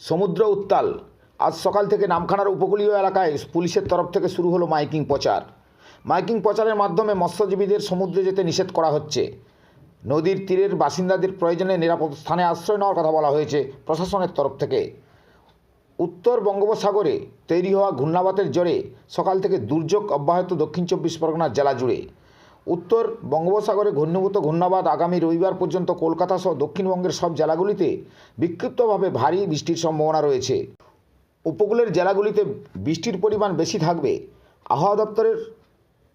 সমুদ্র উত্তাল। আজ সকাল থেকে নামখানার উপকূলীয় এলাকায় পুলিশের তরফ থেকে শুরু হলো মাইকিং প্রচার। মাইকিং প্রচারের মাধ্যমে মৎস্যজীবীদের সমুদ্রে যেতে নিষেধ করা হচ্ছে। নদীর তীরের বাসিন্দাদের প্রয়োজনে নিরাপদ স্থানে আশ্রয় নেওয়ার কথা বলা হয়েছে প্রশাসনের তরফ থেকে। উত্তর বঙ্গোপসাগরে তৈরি হওয়া ঘূর্ণাবাতের জোরে সকাল থেকে দুর্যোগ অব্যাহত দক্ষিণ চব্বিশ পরগনার জেলা জুড়ে। উত্তর বঙ্গোপসাগরে ঘূর্ণীভূত ঘূর্ণাবাদ আগামী রবিবার পর্যন্ত কলকাতা সহ দক্ষিণবঙ্গের সব জেলাগুলিতে বিক্ষিপ্তভাবে ভারী বৃষ্টির সম্ভাবনা রয়েছে। উপকূলের জেলাগুলিতে বৃষ্টির পরিমাণ বেশি থাকবে। আবহাওয়া দপ্তরের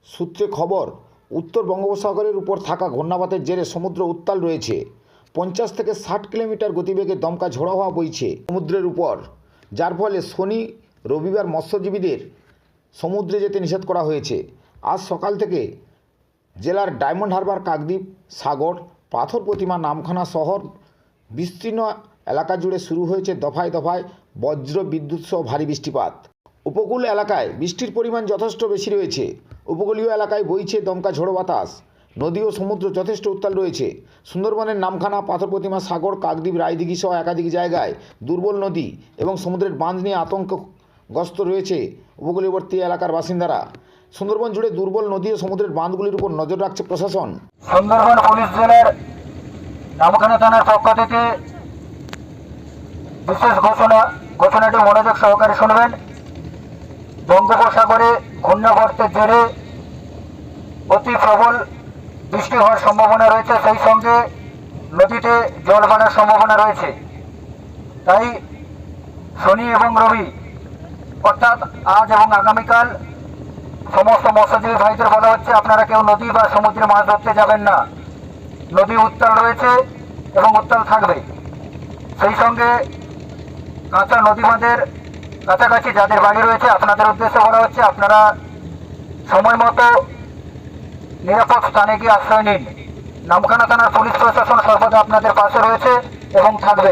সূত্রে খবর, উত্তর বঙ্গোপসাগরের উপর থাকা ঘূর্ণাবাতের জেরে সমুদ্র উত্তাল রয়েছে। পঞ্চাশ থেকে ষাট কিলোমিটার গতিবেগে দমকা ঝোড়ো হওয়া বইছে সমুদ্রের উপর, যার ফলে শনি, রবিবার মৎস্যজীবীদের সমুদ্রে যেতে নিষেধ করা হয়েছে। আজ সকাল থেকে জেলার ডায়মন্ড হারবার, কাকদ্বীপ, সাগর, পাথর প্রতিমা, নামখানা শহর বিস্তীর্ণ এলাকা জুড়ে শুরু হয়েছে দফায় দফায় বজ্র বিদ্যুৎ সহ ভারী বৃষ্টিপাত। উপকূল এলাকায় বৃষ্টির পরিমাণ যথেষ্ট বেশি রয়েছে। উপকূলীয় এলাকায় বইছে দমকা ঝোড়ো বাতাস। নদী ও সমুদ্র যথেষ্ট উত্তাল রয়েছে। সুন্দরবনের নামখানা, পাথর প্রতিমা, সাগর, কাকদ্বীপ, রায়দিঘি সহ একাধিক জায়গায় দুর্বল নদী এবং সমুদ্রের বাঁধ নিয়ে আতঙ্কগ্রস্ত রয়েছে উপকূলীয়বর্তী এলাকার বাসিন্দারা। সুন্দরবন জুড়ে দুর্বল নদী ও সমুদ্রের বাঁধগুলির উপর নজর রাখছে প্রশাসন। সুন্দরবন পুলিশ জেলার নামখানা থানার পক্ষ থেকে বিশেষ ঘোষণা, ঘোষণাটি মনোযোগ সহকারে শুনবেন। বঙ্গোপসাগরে ঘূর্ণাবর্তের জেরে অতি প্রবল বৃষ্টি হওয়ার সম্ভাবনা রয়েছে। সেই সঙ্গে নদীতে জল বাড়ার সম্ভাবনা রয়েছে। তাই শনি এবং রবি, অর্থাৎ আজ এবং আগামীকাল সমস্ত মৎস্যজীবী ভাইদের বলা হচ্ছে, আপনারা কেউ নদী বা সমুদ্রে মাছ ধরতে যাবেন না। নদী উত্তাল রয়েছে এবং উত্তাল থাকবে। সেই সঙ্গে কাঁচা নদী বাঁধের কাছাকাছি যাদের বাড়ি রয়েছে, আপনাদের উদ্দেশ্যে বলা হচ্ছে, আপনারা সময় মতো নিরাপদ স্থানে গিয়ে আশ্রয় নিন। নামখানা থানার পুলিশ প্রশাসন সর্বদা আপনাদের পাশে রয়েছে এবং থাকবে।